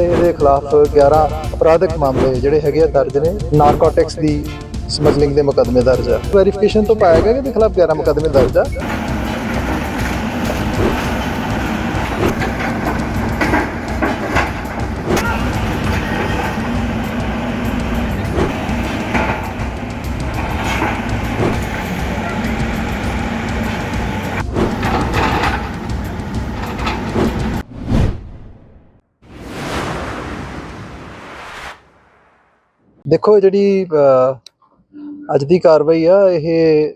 ਤੇ ਇਹਦੇ ਖਿਲਾਫ 11 ਅਪਰਾਧਿਕ ਮਾਮਲੇ ਜਿਹੜੇ ਹੈਗੇ ਆ ਦਰਜ ਨੇ ਨਾਰਕੋਟਿਕਸ ਦੀ ਸਮਗਲਿੰਗ ਦੇ ਮੁਕੱਦਮੇ ਦਰਜ ਆ। ਵੈਰੀਫਿਕੇਸ਼ਨ ਤੋਂ ਪਾਇਆ ਗਿਆ ਕਿ ਇਹਦੇ ਖਿਲਾਫ 11 ਮੁਕੱਦਮੇ ਦਰਜ ਆ? ਦੇਖੋ ਜਿਹੜੀ ਅੱਜ ਦੀ ਕਾਰਵਾਈ ਆ, ਇਹ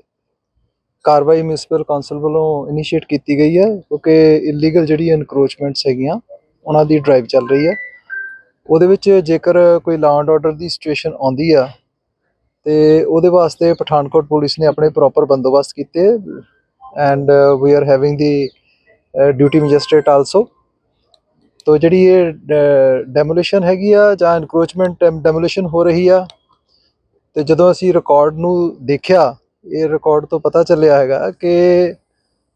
ਕਾਰਵਾਈ ਮਿਊਨਿਸਪਲ ਕੌਂਸਲ ਵੱਲੋਂ ਇਨੀਸ਼ੀਏਟ ਕੀਤੀ ਗਈ ਹੈ ਕਿਉਂਕਿ ਇਲੀਗਲ ਜਿਹੜੀ ਇਨਕਰੋਚਮੈਂਟਸ ਹੈਗੀਆਂ, ਉਹਨਾਂ ਦੀ ਡਰਾਈਵ ਚੱਲ ਰਹੀ ਹੈ ਉਹਦੇ ਵਿੱਚ ਜੇਕਰ ਕੋਈ ਲਾਅ ਐਂਡ ਆਰਡਰ ਦੀ ਸਿਚੁਏਸ਼ਨ ਆਉਂਦੀ ਆ, ਤੇ ਉਹਦੇ ਵਾਸਤੇ ਪਠਾਨਕੋਟ ਪੁਲਿਸ ਨੇ ਆਪਣੇ ਪ੍ਰੋਪਰ ਬੰਦੋਬਸਤ ਕੀਤੇ and we are having the duty magistrate also ਤੋ ਜਿਹੜੀ ਇਹ ਡੈਮੋਲੀਸ਼ਨ ਹੈਗੀ ਆ ਜਾਂ ਇਨਕਰੋਚਮੈਂਟ ਡੈਮੋਲੀਸ਼ਨ ਹੋ ਰਹੀ ਆ, ਤੇ ਜਦੋਂ ਅਸੀਂ ਰਿਕਾਰਡ ਨੂੰ ਦੇਖਿਆ, ਇਹ ਰਿਕਾਰਡ ਤੋਂ ਪਤਾ ਚੱਲਿਆ ਹੈਗਾ ਕਿ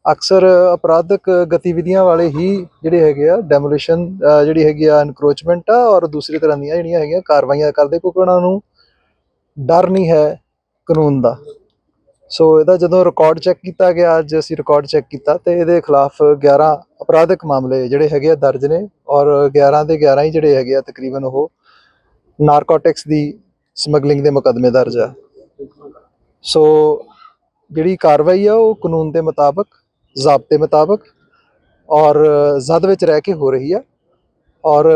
ਅਕਸਰ ਅਪਰਾਧਕ ਗਤੀਵਿਧੀਆਂ ਵਾਲੇ ਹੀ ਜਿਹੜੇ ਹੈਗੇ ਆ ਡੈਮੋਲੀਸ਼ਨ ਜਿਹੜੀ ਹੈਗੀ ਆ ਇਨਕਰੋਚਮੈਂਟ ਆ ਔਰ ਦੂਸਰੀ ਤਰ੍ਹਾਂ ਦੀਆਂ ਜਿਹੜੀਆਂ ਹੈਗੀਆਂ ਕਾਰਵਾਈਆਂ ਕਰਦੇ ਕਿਉਂਕਿ ਉਹਨਾਂ ਨੂੰ ਡਰ ਨਹੀਂ ਹੈ ਕਾਨੂੰਨ ਦਾ। ਸੋ ਇਹਦਾ ਜਦੋਂ ਰਿਕਾਰਡ ਚੈੱਕ ਕੀਤਾ ਗਿਆ, ਅੱਜ ਅਸੀਂ ਰਿਕਾਰਡ ਚੈੱਕ ਕੀਤਾ ਤੇ ਇਹਦੇ ਖਿਲਾਫ 11 ਅਪਰਾਧਿਕ ਮਾਮਲੇ ਜਿਹੜੇ ਹੈਗੇ ਆ ਦਰਜ ਨੇ ਔਰ 11 ਦੇ 11 ਹੀ ਜਿਹੜੇ ਹੈਗੇ ਆ ਤਕਰੀਬਨ ਉਹ ਨਾਰਕੋਟਿਕਸ ਦੀ ਸਮਗਲਿੰਗ ਦੇ ਮੁਕੱਦਮੇ ਦਰਜ ਆ। ਸੋ ਜਿਹੜੀ ਕਾਰਵਾਈ ਆ ਉਹ ਕਾਨੂੰਨ ਦੇ ਮੁਤਾਬਕ, ਜ਼ਾਬਤੇ ਮੁਤਾਬਕ ਔਰ ਜ਼ਦ ਵਿੱਚ ਰਹਿ ਕੇ ਹੋ ਰਹੀ ਆ ਔਰ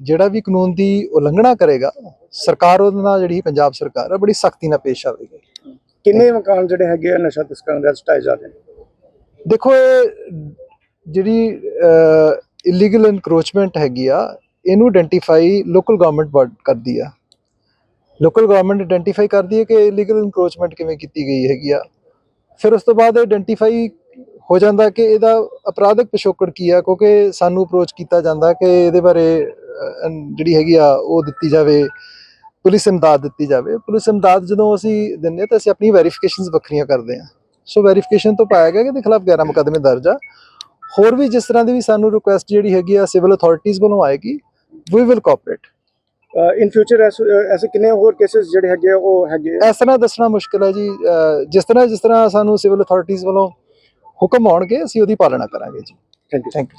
ਜਿਹੜਾ ਵੀ ਕਾਨੂੰਨ ਦੀ ਉਲੰਘਣਾ ਕਰੇਗਾ, ਸਰਕਾਰ ਉਹਦੇ ਨਾਲ ਜਿਹੜੀ ਪੰਜਾਬ ਸਰਕਾਰ ਆ, ਬੜੀ ਸਖਤੀ ਨਾਲ ਪੇਸ਼ ਆਵੇਗੀ। ਕਿੰਨੇ ਮਕਾਨ ਜਿਹੜੇ ਹੈਗੇ ਆ ਨਸ਼ਾ ਤਸਕਰਾਂ ਦੇ ਸਟਾਈ ਜਾ ਰਹੇ ਨੇ? ਦੇਖੋ, ਇਹ ਜਿਹੜੀ ਇਲੀਗਲ ਇਨਕਰੋਚਮੈਂਟ ਹੈਗੀ ਆ, ਇਹਨੂੰ ਆਇਡੈਂਟੀਫਾਈ ਲੋਕਲ ਗਵਰਨਮੈਂਟ ਕਰਦੀ ਆ। ਲੋਕਲ ਗਵਰਨਮੈਂਟ ਆਇਡੈਂਟੀਫਾਈ ਕਰਦੀ ਹੈ ਕਿ ਇਲੀਗਲ ਇਨਕਰੋਚਮੈਂਟ ਕਿਵੇਂ ਕੀਤੀ ਗਈ ਹੈਗੀ ਆ। ਫਿਰ ਉਸ ਤੋਂ ਬਾਅਦ ਆਇਡੈਂਟੀਫਾਈ ਹੋ ਜਾਂਦਾ ਕਿ ਇਹਦਾ ਅਪਰਾਧਿਕ ਪਿਛੋਕੜ ਕੀ ਆ, ਕਿਉਂਕਿ ਸਾਨੂੰ ਅਪਰੋਚ ਕੀਤਾ ਜਾਂਦਾ ਕਿ ਇਹਦੇ ਬਾਰੇ ਜਿਹੜੀ ਹੈਗੀ ਆ, ਉਹ ਦਿੱਤੀ ਜਾਵੇ। ਪੁਲਿਸ ਇਮਦਾਦ ਦਿੱਤੀ ਜਾਵੇ। ਪੁਲਿਸ ਇਮਦਾਦ ਜਦੋਂ ਅਸੀਂ ਹਾਂ ਤਾਂ ਅਸੀਂ ਆਪਣੀ ਵੈਰੀਫਿਕੇਸ਼ਨਸ ਵੱਖਰੀਆਂ ਕਰਦੇ ਹਾਂ। ਸੋ ਵੈਰੀਫਿਕੇਸ਼ਨ ਤੋਂ ਪਾਇਆ ਗਿਆ ਕਿ ਇਹਦੇ ਖਿਲਾਫ 11 ਮੁਕੱਦਮੇ ਦਰਜ ਆ। ਹੋਰ ਵੀ ਜਿਸ ਤਰ੍ਹਾਂ ਦੀ ਵੀ ਸਾਨੂੰ ਰਿਕੁਐਸਟ ਜਿਹੜੀ ਹੈਗੀ ਆ ਸਿਵਲ ਅਥਾਰਟੀਜ਼ ਵੱਲੋਂ ਆਏਗੀ we will cooperate in future ਐਸੇ ਕਿੰਨੇ ਹੋਰ ਕੇसेस ਜਿਹੜੇ ਹੈਗੇ ਉਹ ਹੈਗੇ? ਇਸ ਤਰ੍ਹਾਂ ਦੱਸਣਾ ਮੁਸ਼ਕਿਲ ਹੈ ਜੀ। ਜਿਸ ਤਰ੍ਹਾਂ ਜਿਸ ਤਰ੍ਹਾਂ ਸਾਨੂੰ ਸਿਵਲ ਅਥਾਰਟੀਜ਼ ਵੱਲੋਂ ਹੁਕਮ ਆਉਣਗੇ ਅਸੀਂ ਉਹਦੀ ਪਾਲਣਾ ਕਰਾਂਗੇ ਜੀ। Thank you. Thank you